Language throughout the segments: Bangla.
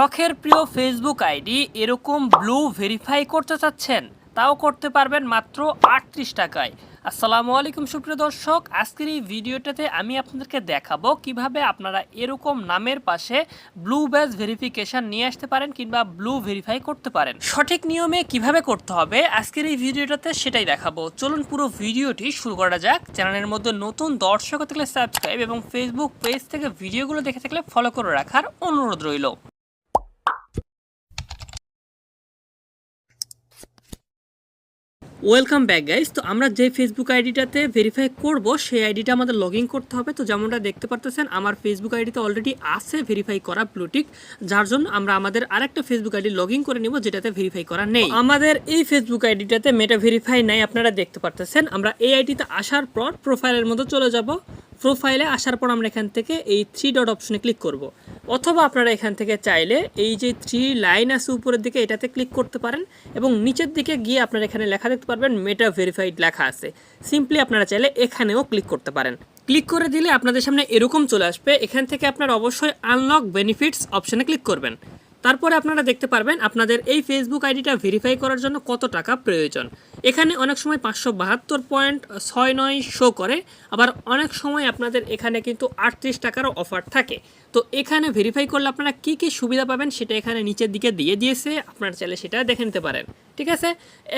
শখের প্রিয় ফেসবুক আইডি এরকম ব্লু ভেরিফাই করতে চাচ্ছেন, তাও করতে পারবেন মাত্র আটত্রিশ টাকায়। আসসালামু আলাইকুম সুপ্রিয় দর্শক, আজকের এই ভিডিওটাতে আমি আপনাদেরকে দেখাবো কীভাবে আপনারা এরকম নামের পাশে ব্লু ব্যাজ ভেরিফিকেশন নিয়ে আসতে পারেন কিংবা ব্লু ভেরিফাই করতে পারেন। সঠিক নিয়মে কীভাবে করতে হবে, আজকের এই ভিডিওটাতে সেটাই দেখাবো। চলুন পুরো ভিডিওটি শুরু করা যাক। চ্যানেলের মধ্যে নতুন দর্শক থাকলে সাবস্ক্রাইব এবং ফেসবুক পেজ থেকে ভিডিওগুলো দেখে থাকলে ফলো করে রাখার অনুরোধ রইল। ওয়েলকাম ব্যাক গাইস তো আমরা যে ফেসবুক আইডিটাতে ভেরিফাই করব, সেই আইডিটা আমাদের লগ করতে হবে। তো যেমনটা দেখতে পারতেছেন, আমার ফেসবুক আইডিতে অলরেডি আছে ভেরিফাই করা ব্লুটিক যার জন্য আমরা আমাদের আরেকটা ফেসবুক আইডি লগ করে নিব, যেটাতে ভেরিফাই করা নেই। আমাদের এই ফেসবুক আইডিটাতে মেটা ভেরিফাই নাই, আপনারা দেখতে পারতেছেন। আমরা এই আইডিতে আসার পর প্রোফাইলের মধ্যে চলে যাব। প্রোফাইলে আসার পর আমরা এখান থেকে এই থ্রি ডট অপশনে ক্লিক করব। অথবা আপনারা এখান থেকে চাইলে এই যে থ্রি লাইন আছে উপরের দিকে এটাতে ক্লিক করতে পারেন এবং নিচের দিকে গিয়ে আপনারা এখানে লেখা দেখতে পারবেন মেটা ভেরিফাইড লেখা আছে। সিম্পলি আপনারা চাইলে এখানেও ক্লিক করতে পারেন। ক্লিক করে দিলে আপনাদের সামনে এরকম চলে আসবে। এখান থেকে আপনারা অবশ্যই আনলক বেনিফিটস অপশানে ক্লিক করবেন। তারপরে আপনারা দেখতে পারবেন আপনাদের এই ফেসবুক আইডিটা ভেরিফাই করার জন্য কত টাকা প্রয়োজন। এখানে অনেক সময় পাঁচশো বাহাত্তর পয়েন্ট ছয় নয় শো করে, আবার অনেক সময় আপনাদের এখানে কিন্তু আটত্রিশ টাকারও অফার থাকে। তো এখানে ভেরিফাই করলে আপনারা কী কী সুবিধা পাবেন সেটা এখানে নিচের দিকে দিয়ে দিয়েছে, আপনার চাইলে সেটা দেখে নিতে পারেন। ঠিক আছে?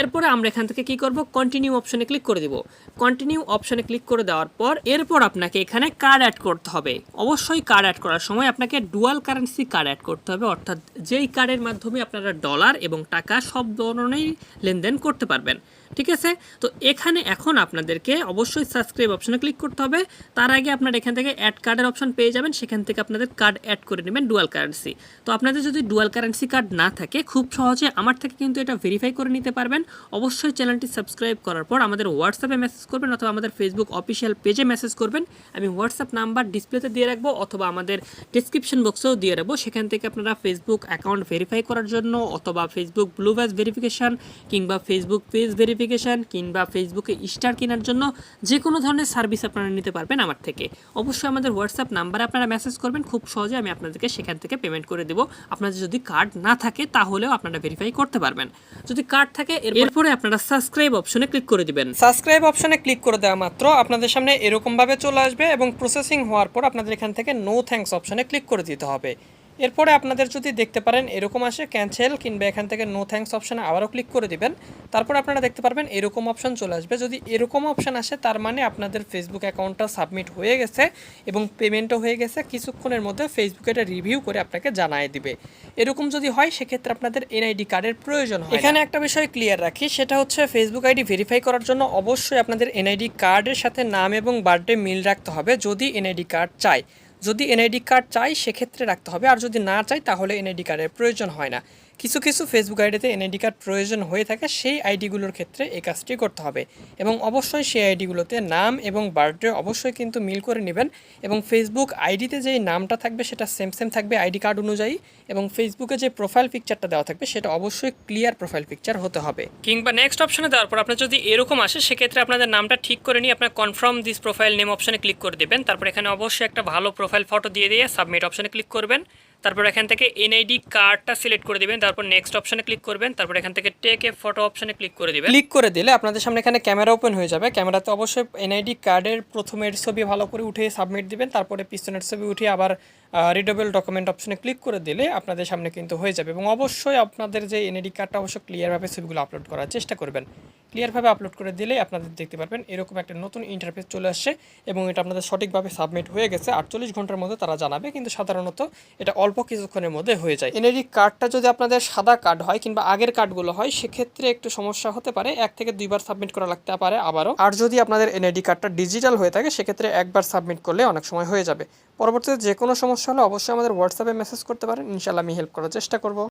এরপরে আমরা এখান থেকে কি করব? কন্টিনিউ অপশনে ক্লিক করে দিব। কন্টিনিউ অপশনে ক্লিক করে দেওয়ার পর এরপর আপনাকে এখানে কার্ড অ্যাড করতে হবে। অবশ্যই কার্ড অ্যাড করার সময় আপনাকে ডুয়াল কারেন্সি কার্ড অ্যাড করতে হবে, অর্থাৎ যেই কার্ডের মাধ্যমে আপনারা ডলার এবং টাকা সব ধরনেরই লেনদেন করতে পারবেন, ঠিক আছে? তো এখানে এখন আপনাদেরকে অবশ্যই সাবস্ক্রাইব অপশানে ক্লিক করতে হবে। তার আগে আপনারা এখান থেকে অ্যাড কার্ডের অপশন পেয়ে যাবেন। সেখান থেকে আপনাদের কার্ড অ্যাড করে নেবেন ডুয়াল কারেন্সি তো আপনাদের যদি ডুয়াল কারেন্সি কার্ড না থাকে, খুব সহজে আমার থেকে কিন্তু এটা ভেরিফাই করে নিতে পারবেন। অবশ্যই চ্যানেলটি সাবস্ক্রাইব করার পর আমাদের হোয়াটসঅ্যাপে মেসেজ করবেন অথবা আমাদের ফেসবুক অফিসিয়াল পেজে মেসেজ করবেন। আমি হোয়াটসঅ্যাপ নাম্বার ডিসপ্লেতে দিয়ে রাখব অথবা আমাদের ডিসক্রিপশন বক্সেও দিয়ে রাখব। সেখান থেকে আপনারা ফেসবুক অ্যাকাউন্ট ভেরিফাই করার জন্য অথবা ফেসবুক ব্লু ব্যাজ ভেরিফিকেশান কিংবা ফেসবুক পেজ ভেরিফিকেশান কিংবা ফেসবুকে স্টার কেনার জন্য যে কোনো ধরনের সার্ভিস আপনারা নিতে পারবেন আমার থেকে। অবশ্যই আমাদের হোয়াটসঅ্যাপ নাম্বারে আপনারা মেসেজ করবেন, খুব সহজে আমি আপনাদেরকে সেখান থেকে পেমেন্ট করে দেবো। আপনাদের যদি কার্ড না থাকে তাহলেও আপনারা ভেরিফাই করতে পারবেন। যদি কার্ড থাকে, এরপরে আপনারা সাবস্ক্রাইব অপশনে ক্লিক করে দিবেন। সাবস্ক্রাইব অপশনে ক্লিক করে দেওয়া মাত্র আপনাদের সামনে এরকমভাবে চলে আসবে এবং প্রসেসিং হওয়ার পর আপনাদের এখান থেকে নো থ্যাঙ্কস অপশনে ক্লিক করে দিতে হবে। এরপরে আপনাদের যদি দেখতে পারেন এরকম আসে ক্যান্সেল কিংবা এখান থেকে নো থ্যাঙ্কস অপশনে আবারও ক্লিক করে দিবেন। তারপর আপনারা দেখতে পারবেন এরকম অপশন চলে আসবে। যদি এরকম অপশন আসে, তার মানে আপনাদের ফেসবুক অ্যাকাউন্টটা সাবমিট হয়ে গেছে এবং পেমেন্টও হয়ে গেছে। কিছুক্ষণের মধ্যে ফেসবুক এটা রিভিউ করে আপনাকে জানায় দিবে। এরকম যদি হয়, সেক্ষেত্রে আপনাদের এনআইডি কার্ডের প্রয়োজন হয় এখানে একটা বিষয় ক্লিয়ার রাখি, সেটা হচ্ছে ফেসবুক আইডি ভেরিফাই করার জন্য অবশ্যই আপনাদের এনআইডি কার্ডের সাথে নাম এবং বার্থডে মিল রাখতে হবে। যদি এনআইডি কার্ড চাই যদি এনআইডি কার্ড চাই, সেক্ষেত্রে রাখতে হবে। আর যদি না চাই, তাহলে এনআইডি কার্ডের প্রয়োজন হয় না। কিছু কিছু ফেসবুক আইডিতে এনআইডি কার্ড প্রয়োজন হয়ে থাকে, সেই আইডিগুলোর ক্ষেত্রে এই কাজটি করতে হবে। এবং অবশ্যই সেই আইডিগুলোতে নাম এবং বার্থডে অবশ্যই কিন্তু মিল করে নেবেন। এবং ফেসবুক আইডিতে যেই নামটা থাকবে, সেটা সেম সেম থাকবে আইডি কার্ড অনুযায়ী। এবং ফেসবুকে যে প্রোফাইল পিকচারটা দেওয়া থাকবে, সেটা অবশ্যই ক্লিয়ার প্রোফাইল পিকচার হতে হবে। কিংবা নেক্সট অপশনে দেওয়ার পর আপনার যদি এরকম আসে, সেক্ষেত্রে আপনাদের নামটা ঠিক করে নিয়ে আপনার কনফার্ম দিস প্রোফাইল নেম অপশনে ক্লিক করে দেবেন। তারপর এখানে অবশ্যই একটা ভালো ফটো দিয়ে দিয়ে সাবমিট অপশানে ক্লিক করবেন। তারপর এখান থেকে এনআইডি কার্ডটা সিলেক্ট করে দিবেন, তারপর নেক্সট অপশনে ক্লিক করবেন, তারপর এখান থেকে টেক এ ফটো অপশনে ক্লিক করে দিবেন। ক্লিক করে দিলে আপনাদের সামনে এখানে ক্যামেরা ওপেন হয়ে যাবে। ক্যামেরাতে অবশ্যই এনআইডি কার্ডের প্রথমের ছবি ভালো করে উঠে সাবমিট দিবেন, তারপরে পিছনের ছবি উঠে আবার রিডেবল ডকুমেন্ট অপশনে ক্লিক করে দিলে আপনাদের সামনে কিন্তু হয়ে যাবে এবং অবশ্যই আপনাদের যে এনআইডি কার্ডটা অবশ্যই ক্লিয়ারভাবে ছবিগুলো আপলোড করার চেষ্টা করবেন। ক্লিয়ারভাবে আপলোড করে দিলে আপনাদের দেখতে পারবেন এরকম একটা নতুন ইন্টারফেস চলে আসছে এবং এটা আপনাদের সঠিকভাবে সাবমিট হয়ে গেছে। আটচল্লিশ ঘণ্টার মধ্যে তারা জানাবে, কিন্তু সাধারণত এটা অল্প কিছুক্ষণের মধ্যে হয়ে যায়। এনআইডি কার্ডটা যদি আপনাদের সাদা কার্ড হয় কিংবা আগের কার্ডগুলো হয়, সেক্ষেত্রে একটু সমস্যা হতে পারে। এক থেকে দুইবার সাবমিট করা লাগতে পারে আবারও। আর যদি আপনাদের এনআইডি কার্ডটা ডিজিটাল হয়ে থাকে, সেক্ষেত্রে একবার সাবমিট করলে অনেক সময় হয়ে যাবে। পরবর্তীতে যে কোনো সমস্যা হলে অবশ্যই আমাদের হোয়াটসঅ্যাপে মেসেজ করতে পারেন। ইনশাল্লাহ আমি হেল্প করার চেষ্টা করব।